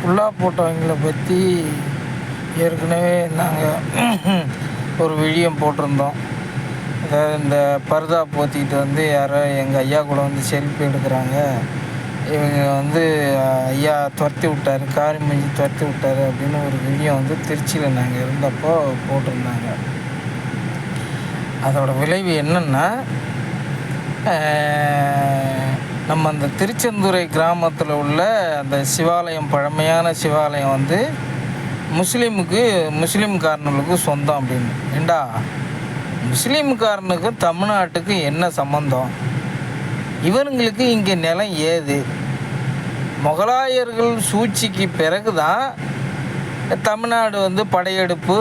குல்லா போட்டவங்களை பற்றி ஏற்கனவே நாங்கள் ஒரு விழியம் போட்டிருந்தோம். அதாவது இந்த பர்தா போத்திக்கிட்டு வந்து யாரோ எங்கள் ஐயா கூட வந்து செல்ஃபி எடுக்கிறாங்க. இவங்க வந்து ஐயா துரத்தி விட்டார் காரி மிஞ்சி துரத்தி விட்டாரு அப்படின்னு ஒரு வீடியோ வந்து திருச்சியில் நாங்கள் இருந்தப்போ போட்டிருந்தாங்க. அதோட விளைவு என்னென்னா நம்ம அந்த திருச்செந்துறை கிராமத்தில் உள்ள அந்த சிவாலயம் பழமையான சிவாலயம் வந்து முஸ்லீமுக்கு முஸ்லீம்காரனுக்கு சொந்தம் அப்படின்னு. ஏண்டா? முஸ்லீம்காரனுக்கும் தமிழ்நாட்டுக்கு என்ன சம்மந்தம் இவனுங்களுக்கு இங்கே நிலம் ஏது? முகலாயர்கள் சூழ்ச்சிக்கு பிறகு தான் தமிழ்நாடு வந்து படையெடுப்பு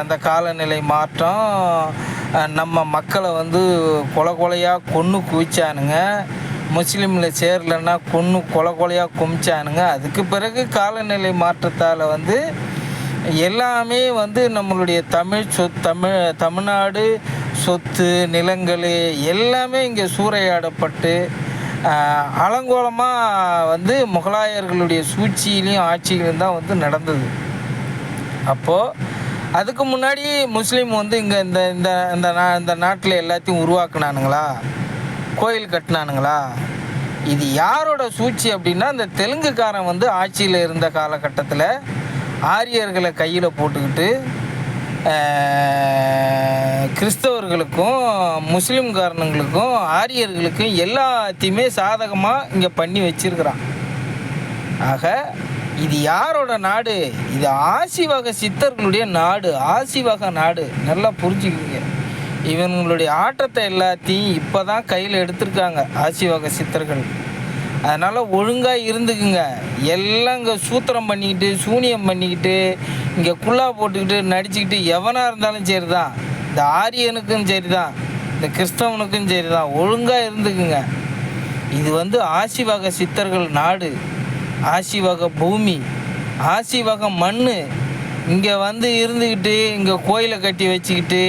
அந்த காலநிலை மாற்றம் நம்ம மக்களை வந்து கொலை கொலையாக கொன்று குவிச்சானுங்க. முஸ்லீமில் சேரலைன்னா கொன்று கொலை கொலையாக குமிச்சானுங்க. அதுக்கு பிறகு காலநிலை மாற்றத்தால் வந்து எல்லாமே வந்து நம்மளுடைய தமிழ் சொத் தமிழ் தமிழ்நாடு சொத்து நிலங்கள் எல்லாமே இங்கே சூறையாடப்பட்டு அலங்கோலமாக வந்து முகலாயர்களுடைய சூழ்ச்சியிலையும் ஆட்சியிலும் தான் வந்து நடந்தது. அப்போது அதுக்கு முன்னாடி முஸ்லீம் வந்து இங்கே இந்த இந்த இந்த நா இந்த நாட்டில் எல்லாத்தையும் உருவாக்குனானுங்களா? கோயில் கட்டினானுங்களா? இது யாரோட சூழ்ச்சி அப்படின்னா இந்த தெலுங்குக்காரன் வந்து ஆட்சியில் இருந்த காலகட்டத்தில் ஆரியர்களை கையில் போட்டுக்கிட்டு கிறிஸ்தவர்களுக்கும் முஸ்லீம்காரனுங்களுக்கும் ஆரியர்களுக்கும் எல்லாத்தையுமே சாதகமாக இங்கே பண்ணி வச்சிருக்கிறான். ஆக இது யாரோட நாடு? இது ஆசிவக சித்தர்களுடைய நாடு ஆசிவக நாடு. நல்லா புரிஞ்சுக்குங்க. இவங்களுடைய ஆட்டத்தை எல்லாத்தையும் இப்போ தான் கையில் எடுத்திருக்காங்க ஆசிவக சித்தர்கள். அதனால் ஒழுங்காக இருந்துக்குங்க. எல்லாம் இங்கே சூத்திரம் பண்ணிக்கிட்டு சூனியம் பண்ணிக்கிட்டு இங்கே குல்லா போட்டுக்கிட்டு நடிச்சுக்கிட்டு எவனாக இருந்தாலும் சரி தான் இந்த ஆரியனுக்கும் சரி தான் இந்த கிறிஸ்தவனுக்கும் சரி தான் ஒழுங்காக இருந்துக்குங்க. இது வந்து ஆசிவக சித்தர்கள் நாடு. ஆசிவக பூமி ஆசிவக மண் இங்கே வந்து இருந்துக்கிட்டு இங்கே கோயிலை கட்டி வச்சுக்கிட்டு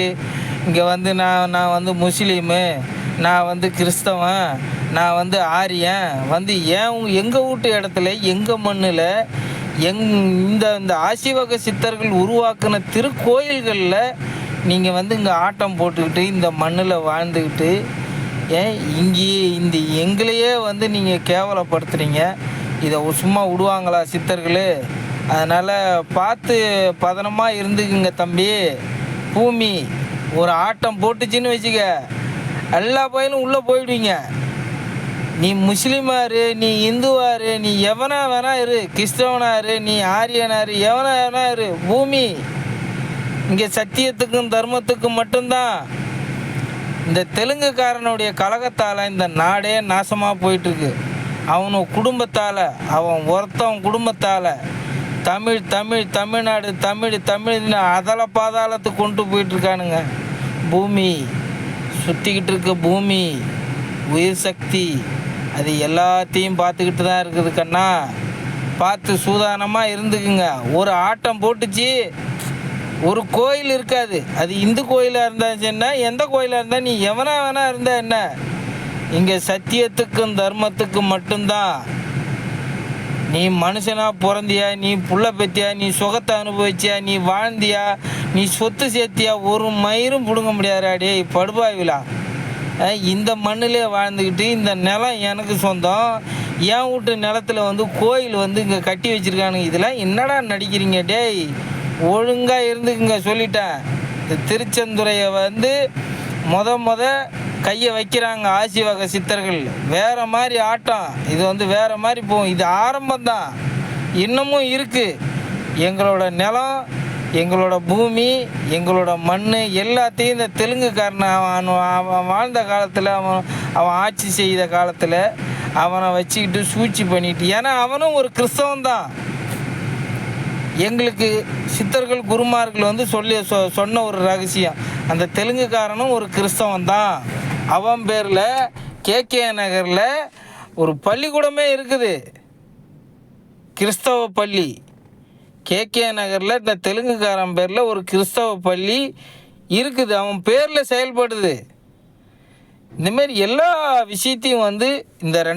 இங்கே வந்து நான் நான் வந்து முஸ்லீமு நான் வந்து கிறிஸ்தவன் நான் வந்து ஆரியன் வந்து ஏன் எங்கள் வீட்டு இடத்துல எங்கள் மண்ணில் எங் இந்த இந்த ஆசிவக சித்தர்கள் உருவாக்கின திருக்கோயில்களில் நீங்கள் வந்து இங்கே ஆட்டம் போட்டுக்கிட்டு இந்த மண்ணில் வாழ்ந்துக்கிட்டு ஏன் இங்கேயே இந்த எங்களையே வந்து நீங்கள் கேவலப்படுத்துறீங்க? இதை சும்மா விடுவாங்களா சித்தர்களே? அதனால் பார்த்து பதனமாக இருந்துக்குங்க தம்பி. பூமி ஒரு ஆட்டம் போட்டுச்சின்னு வச்சுக்க. எல்லா பயிலும் உள்ளே போயிடுவீங்க. நீ முஸ்லீமாரு நீ இந்துவாரு நீ எவனா வேணா இரு. கிறிஸ்தவனாரு நீ ஆரியனாரு எவனா வேணா இரு. பூமி இங்கே சத்தியத்துக்கும் தர்மத்துக்கும் மட்டும்தான். இந்த தெலுங்குக்காரனுடைய கழகத்தால் இந்த நாடே நாசமாக போயிட்டுருக்கு. அவனு குடும்பத்தால் அவன் ஒருத்தன் குடும்பத்தால் தமிழ் தமிழ் தமிழ்நாடு தமிழ் தமிழ்னு அதல பாதாளத்துக்கு கொண்டு போயிட்டுருக்கானுங்க. பூமி சுற்றிக்கிட்டு இருக்க பூமி உயிர் சக்தி அது எல்லாத்தையும் பார்த்துக்கிட்டு தான் இருக்குது கண்ணா. பார்த்து சூதானமாக இருந்துக்குங்க. ஒரு ஆட்டம் போட்டுச்சு ஒரு கோயில் இருக்காது. அது இந்து கோயிலாக இருந்தால் எந்த கோயிலாக இருந்தால் நீ எவனா வேணா இருந்தா என்ன? இங்கே சத்தியத்துக்கும் தர்மத்துக்கும் மட்டும்தான். நீ மனுஷனாக பிறந்தியா நீ புள்ள பெத்தியா நீ சுகத்தை அனுபவிச்சியா நீ வாழ்ந்தியா நீ சொத்து சேர்த்தியா ஒரு மயிரும் பிடுங்க முடியாதாடே டேய் படுபாவிலா இந்த மண்ணிலே வாழ்ந்துக்கிட்டு இந்த நிலம் எனக்கு சொந்தம். என் வீட்டு நிலத்துல வந்து கோயில் வந்து இங்கே கட்டி வச்சிருக்கானுங்க இதெல்லாம் என்னடா நடிக்கிறீங்க டேய்? ஒழுங்காக இருந்துக்குங்க சொல்லிட்டேன். இந்த திருச்செந்துறையை வந்து முத முத கையை வைக்கிறாங்க ஆசிவக சித்தர்கள். வேற மாதிரி ஆட்டம். இது வந்து வேற மாதிரி போகும் இது ஆரம்பம் தான் இன்னமும் இருக்கு. எங்களோட நிலம் எங்களோட பூமி எங்களோட மண் எல்லாத்தையும் இந்த தெலுங்குக்காரன் அவன் அவன் வாழ்ந்த காலத்தில் அவன் அவன் ஆட்சி செய்த காலத்தில் அவனை வச்சுக்கிட்டு சூழ்ச்சி பண்ணிட்டு ஏன்னா அவனும் ஒரு கிறிஸ்தவன் தான் எங்களுக்கு சித்தர்கள் குருமார்கள் வந்து சொல்லி சொ சொன்ன ஒரு ரகசியம். அந்த தெலுங்குக்காரனும் ஒரு கிறிஸ்தவன் தான். அவன் பேரில் கேகே நகரில் ஒரு பள்ளிக்கூடமே இருக்குது. கிறிஸ்தவ பள்ளி. கேகே நகரில் இந்த தெலுங்குக்காரன் பேரில் ஒரு கிறிஸ்தவ பள்ளி இருக்குது. அவன் பேரில் செயல்படுது. இந்தமாரி எல்லா விஷயத்தையும் வந்து இந்த ரெண்டு